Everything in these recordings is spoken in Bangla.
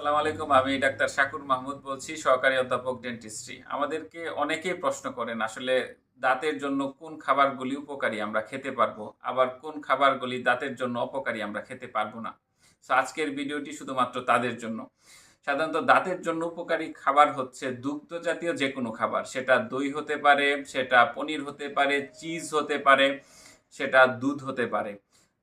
আসসালামু আলাইকুম, আমি ডাক্তার শাকুর মাহমুদ বলছি, সহকারী অধ্যাপক ডেন্টিস্ট্রি। আমাদেরকে অনেকেই প্রশ্ন করেন, আসলে দাঁতের জন্য কোন খাবারগুলি উপকারী আমরা খেতে পারব? আবার কোন খাবারগুলি দাঁতের জন্য অপকারী আমরা খেতে পারব না? সো আজকের ভিডিওটি শুধুমাত্র তাদের জন্য। সাধারণত দাঁতের জন্য উপকারী খাবার হচ্ছে দুগ্ধ জাতীয় যে কোনো খাবার। সেটা দই হতে পারে, সেটা পনির হতে পারে, চিজ হতে পারে, সেটা দুধ হতে পারে।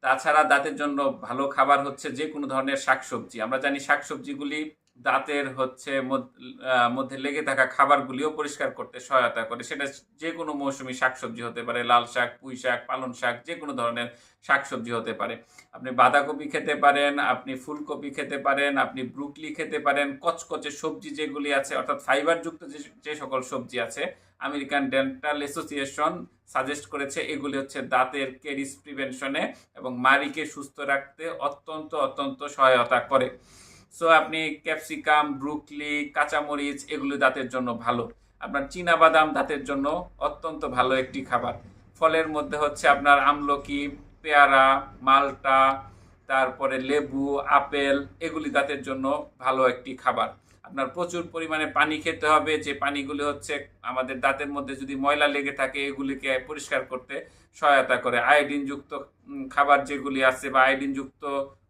তাছাড়া দাঁতের জন্য ভালো খাবার হচ্ছে যে কোনো ধরনের শাকসবজি। আমরা জানি শাকসবজিগুলি দাঁতের হচ্ছে মধ্য- লেগে থাকা খাবারগুলিও পরিষ্কার করতে সহায়তা করে। সেটা যে কোনো মৌসুমি শাকসবজি হতে পারে, লাল শাক, পুঁই শাক, পালং শাক, যে কোনো ধরনের শাকসবজি হতে পারে। আপনি বাঁধাকপি খেতে পারেন, আপনি ফুলকপি খেতে পারেন, আপনি ব্রুকলি খেতে পারেন, কচকচে সবজি যেগুলি আছে, অর্থাৎ ফাইবারযুক্ত যে যে সকল সবজি আছে, আমেরিকান ডেন্টাল অ্যাসোসিয়েশন সাজেস্ট করেছে, এগুলি হচ্ছে দাঁতের কেরিস প্রিভেনশনে এবং মারিকে সুস্থ রাখতে অত্যন্ত অত্যন্ত সহায়তা করে। সো আপনি ক্যাপসিকাম, ব্রুকলি, কাঁচামরিচ এগুলি দাঁতের জন্য ভালো। আপনার চীনা বাদাম দাঁতের জন্য অত্যন্ত ভালো একটি খাবার। ফলের মধ্যে হচ্ছে আপনার আমলকি, পেয়ারা, মালটা, তারপরে লেবু, আপেল এগুলি দাঁতের জন্য ভালো একটি খাবার। আপনার প্রচুর পরিমাণে পানি খেতে হবে, যে পানিগুলি হচ্ছে আমাদের দাঁতের মধ্যে যদি ময়লা লেগে থাকে এগুলিকে পরিষ্কার করতে সহায়তা করে। আয়োডিনযুক্ত খাবার যেগুলি আছে বা আয়োডিনযুক্ত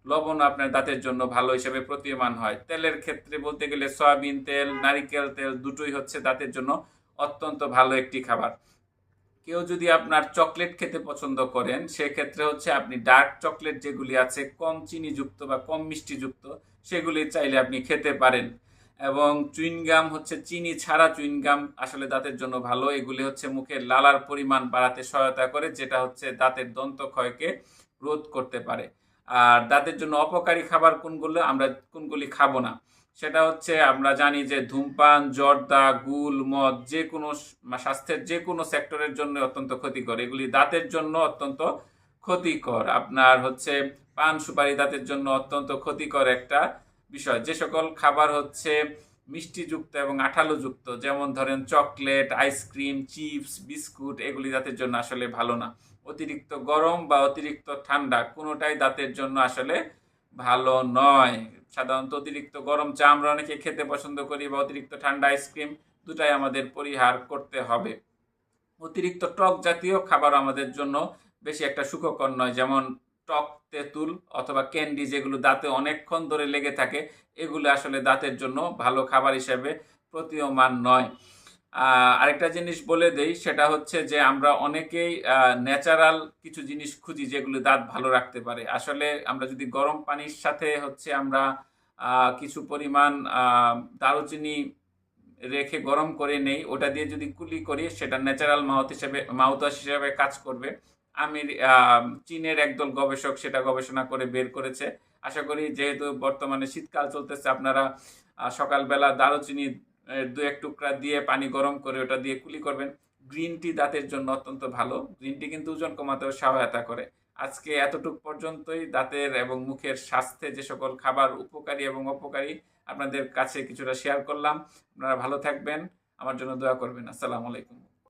লবণ আপনার দাঁতের জন্য ভালো হিসেবে প্রতীয়মান হয়। তেলের ক্ষেত্রে বলতে গেলে সয়াবিন তেল, নারিকেল তেল দুটোই হচ্ছে দাঁতের জন্য অত্যন্ত ভালো একটি খাবার। কেউ যদি আপনার চকলেট খেতে পছন্দ করেন, সেক্ষেত্রে হচ্ছে আপনি ডার্ক চকলেট যেগুলি আছে, কম চিনিযুক্ত বা কম মিষ্টিযুক্ত, সেগুলি চাইলে আপনি খেতে পারেন। এবং চুইনগাম হচ্ছে চিনি ছাড়া চুইনগাম আসলে দাঁতের জন্য ভালো। এগুলি হচ্ছে মুখের লালার পরিমাণ বাড়াতে সহায়তা করে, যেটা হচ্ছে দাঁতের দন্তক্ষয়কে রোধ করতে পারে। আর দাঁতের জন্য অপকারী খাবার কোনগুলো, আমরা কোনগুলি খাব না। সেটা হচ্ছে আমরা জানি যে ধূমপান, জর্দা, গুল, মদ যে কোনো স্বাস্থ্যের যে কোনো সেক্টরের জন্য অত্যন্ত ক্ষতিকর। এগুলি দাঁতের জন্য অত্যন্ত ক্ষতিকর। আপনার হচ্ছে পান সুপারি দাঁতের জন্য অত্যন্ত ক্ষতিকর একটা বিষয়। যে সকল খাবার হচ্ছে মিষ্টিযুক্ত এবং আঠালোযুক্ত, যেমন ধরেন চকলেট, আইসক্রিম, চিপস, বিস্কুট, এগুলি দাঁতের জন্য আসলে ভালো না। অতিরিক্ত গরম বা অতিরিক্ত ঠান্ডা কোনোটাই দাঁতের জন্য আসলে ভালো নয়। সাধারণত অতিরিক্ত গরম চা আমরা অনেকে খেতে পছন্দ করি বা অতিরিক্ত ঠান্ডা আইসক্রিম দুটাই আমাদের পরিহার করতে হবে। অতিরিক্ত টক জাতীয় খাবার আমাদের জন্য বেশি একটা সুখকর নয়, যেমন টক তেঁতুল অথবা ক্যান্ডি যেগুলো দাঁতে অনেকক্ষণ ধরে লেগে থাকে, এগুলো আসলে দাঁতের জন্য ভালো খাবার হিসেবে প্রতীয়মান নয়। আরেকটা জিনিস বলে দেই, সেটা হচ্ছে যে আমরা অনেকেই ন্যাচারাল কিছু জিনিস খুঁজি যেগুলো দাঁত ভালো রাখতে পারে। আসলে আমরা যদি গরম পানির সাথে হচ্ছে আমরা কিছু পরিমাণ দারুচিনি রেখে গরম করে নেই, ওটা দিয়ে যদি কুলি করি, সেটা ন্যাচারাল মাউথ হিসেবে, মাউথওয়াশ হিসেবে কাজ করবে। আমি আহ, চীনের একদল গবেষক সেটা গবেষণা করে বের করেছে। আশা করি যেহেতু বর্তমানে শীতকাল চলতেছে আপনারা সকালবেলা দারুচিনি দু এক টুকরা দিয়ে পানি গরম করে ওটা দিয়ে কুলি করবেন। গ্রিন টি দাঁতের জন্য অত্যন্ত ভালো। গ্রিন টি কিন্তু ওজন কমাতেও সহায়তা করে। আজকে এতটুক পর্যন্তই দাঁতের এবং মুখের স্বাস্থ্যে যে সকল খাবার উপকারী এবং অপকারী আপনাদের কাছে কিছুটা শেয়ার করলাম। আপনারা ভালো থাকবেন। আমার জন্য দোয়া করবেন। আসসালামু আলাইকুম।